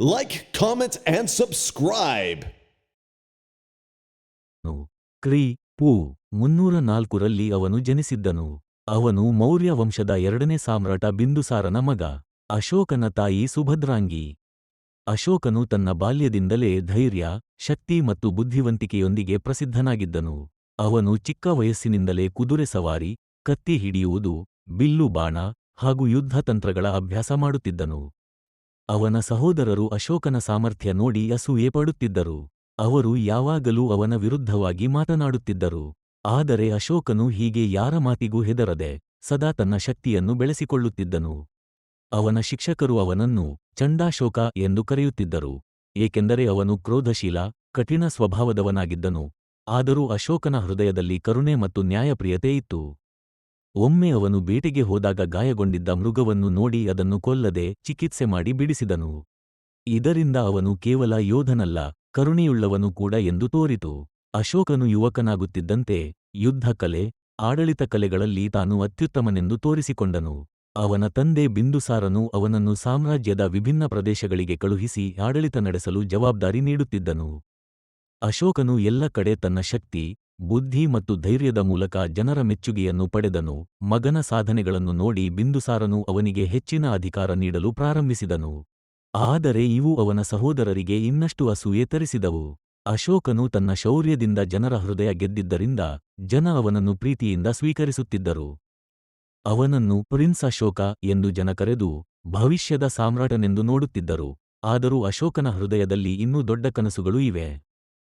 Like, comment, and subscribe. ಕ್ರಿ ಪೂ ಮುನ್ನೂರ ನಾಲ್ಕರಲ್ಲಿ ಅವನು ಜನಿಸಿದ್ದನು. ಅವನು ಮೌರ್ಯ ವಂಶದ ಎರಡನೇ ಸಾಮ್ರಾಟ ಬಿಂದುಸಾರನ ಮಗ ಅಶೋಕನ ತಾಯಿ ಸುಭದ್ರಾಂಗಿ. ಅಶೋಕನು ತನ್ನ ಬಾಲ್ಯದಿಂದಲೇ ಧೈರ್ಯ ಶಕ್ತಿ ಮತ್ತು ಬುದ್ಧಿವಂತಿಕೆಯೊಂದಿಗೆ ಪ್ರಸಿದ್ಧನಾಗಿದ್ದನು. ಅವನು ಚಿಕ್ಕ ವಯಸ್ಸಿನಿಂದಲೇ ಕುದುರೆ ಸವಾರಿ ಕತ್ತಿ ಹಿಡಿಯುವುದು ಬಿಲ್ಲು ಬಾಣ ಹಾಗೂ ಯುದ್ಧತಂತ್ರಗಳ ಅಭ್ಯಾಸ ಮಾಡುತ್ತಿದ್ದನು. ಅವನ ಸಹೋದರರು ಅಶೋಕನ ಸಾಮರ್ಥ್ಯ ನೋಡಿ ಅಸೂಯೆ ಪಡುತ್ತಿದ್ದರು. ಅವರು ಯಾವಾಗಲೂ ಅವನ ವಿರುದ್ಧವಾಗಿ ಮಾತನಾಡುತ್ತಿದ್ದರು. ಆದರೆ ಅಶೋಕನು ಹೀಗೆ ಯಾರ ಮಾತಿಗೂ ಹೆದರದೆ ಸದಾ ತನ್ನ ಶಕ್ತಿಯನ್ನು ಬೆಳೆಸಿಕೊಳ್ಳುತ್ತಿದ್ದನು. ಅವನ ಶಿಕ್ಷಕರು ಅವನನ್ನು ಚಂಡಾಶೋಕ ಎಂದು ಕರೆಯುತ್ತಿದ್ದರು. ಏಕೆಂದರೆ ಅವನು ಕ್ರೋಧಶೀಲ, ಕಠಿಣ ಸ್ವಭಾವದವನಾಗಿದ್ದನು. ಆದರೂ ಅಶೋಕನ ಹೃದಯದಲ್ಲಿ ಕರುಣೆ ಮತ್ತು ನ್ಯಾಯಪ್ರಿಯತೆ ಇತ್ತು. ಒಮ್ಮೆ ಅವನು ಬೇಟೆಗೆ ಹೋದಾಗ ಗಾಯಗೊಂಡಿದ್ದ ಮೃಗವನ್ನು ನೋಡಿ ಅದನ್ನು ಕೊಲ್ಲದೆ ಚಿಕಿತ್ಸೆ ಮಾಡಿ ಬಿಡಿಸಿದನು. ಇದರಿಂದ ಅವನು ಕೇವಲ ಯೋಧನಲ್ಲ, ಕರುಣೆಯುಳ್ಳವನು ಕೂಡ ಎಂದು ತೋರಿತು. ಅಶೋಕನು ಯುವಕನಾಗುತ್ತಿದ್ದಂತೆ ಯುದ್ಧ ಕಲೆ, ಆಡಳಿತ ಕಲೆಗಳಲ್ಲಿ ತಾನು ಅತ್ಯುತ್ತಮನೆಂದು ತೋರಿಸಿಕೊಂಡನು. ಅವನ ತಂದೆ ಬಿಂದುಸಾರನು ಅವನನ್ನು ಸಾಮ್ರಾಜ್ಯದ ವಿಭಿನ್ನ ಪ್ರದೇಶಗಳಿಗೆ ಕಳುಹಿಸಿ ಆಡಳಿತ ನಡೆಸಲು ಜವಾಬ್ದಾರಿ ನೀಡುತ್ತಿದ್ದನು. ಅಶೋಕನು ಎಲ್ಲ ಕಡೆ ತನ್ನ ಶಕ್ತಿ ಬುದ್ಧಿ ಮತ್ತು ಧೈರ್ಯದ ಮೂಲಕ ಜನರ ಮೆಚ್ಚುಗೆಯನ್ನು ಪಡೆದನು, ಮಗನ ಸಾಧನೆಗಳನ್ನು ನೋಡಿ ಬಿಂದುಸಾರನು ಅವನಿಗೆ ಹೆಚ್ಚಿನ ಅಧಿಕಾರ ನೀಡಲು ಪ್ರಾರಂಭಿಸಿದನು. ಆದರೆ ಇವು ಅವನ ಸಹೋದರರಿಗೆ ಇನ್ನಷ್ಟು ಅಸೂಯೆ ತರಿಸಿದವು. ಅಶೋಕನು ತನ್ನ ಶೌರ್ಯದಿಂದ ಜನರ ಹೃದಯ ಗೆದ್ದಿದ್ದರಿಂದ ಜನ ಅವನನ್ನು ಪ್ರೀತಿಯಿಂದ ಸ್ವೀಕರಿಸುತ್ತಿದ್ದರು. ಅವನನ್ನು ಪ್ರಿನ್ಸ್ ಅಶೋಕ ಎಂದು ಜನ ಕರೆದು ಭವಿಷ್ಯದ ಸಾಮ್ರಾಟನೆಂದು ನೋಡುತ್ತಿದ್ದರು, ಆದರೂ ಅಶೋಕನ ಹೃದಯದಲ್ಲಿ ಇನ್ನೂ ದೊಡ್ಡ ಕನಸುಗಳು ಇವೆ.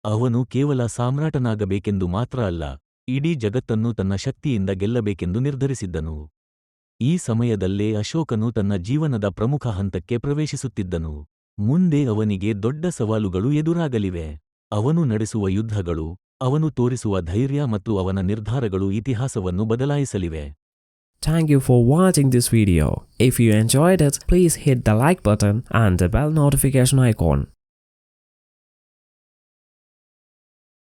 ಅವನು ಕೇವಲ ಸಾಮ್ರಾಟನಾಗಬೇಕೆಂದು ಮಾತ್ರ ಅಲ್ಲ ಇಡೀ ಜಗತ್ತನ್ನು ತನ್ನ ಶಕ್ತಿಯಿಂದ ಗೆಲ್ಲಬೇಕೆಂದು ನಿರ್ಧರಿಸಿದ್ದನು ಈ ಸಮಯದಲ್ಲೇ ಅಶೋಕನು ತನ್ನ ಜೀವನದ ಪ್ರಮುಖ ಹಂತಕ್ಕೆ ಪ್ರವೇಶಿಸುತ್ತಿದ್ದನು ಮುಂದೆ ಅವನಿಗೆ ದೊಡ್ಡ ಸವಾಲುಗಳು ಎದುರಾಗಲಿವೆ ಅವನು ನಡೆಸುವ ಯುದ್ಧಗಳು ಅವನು ತೋರಿಸುವ ಧೈರ್ಯ ಮತ್ತು ಅವನ ನಿರ್ಧಾರಗಳು ಇತಿಹಾಸವನ್ನು ಬದಲಾಯಿಸಲಿವೆ Thank you for watching this video. If you enjoyed it, please hit the like button and the bell notification icon.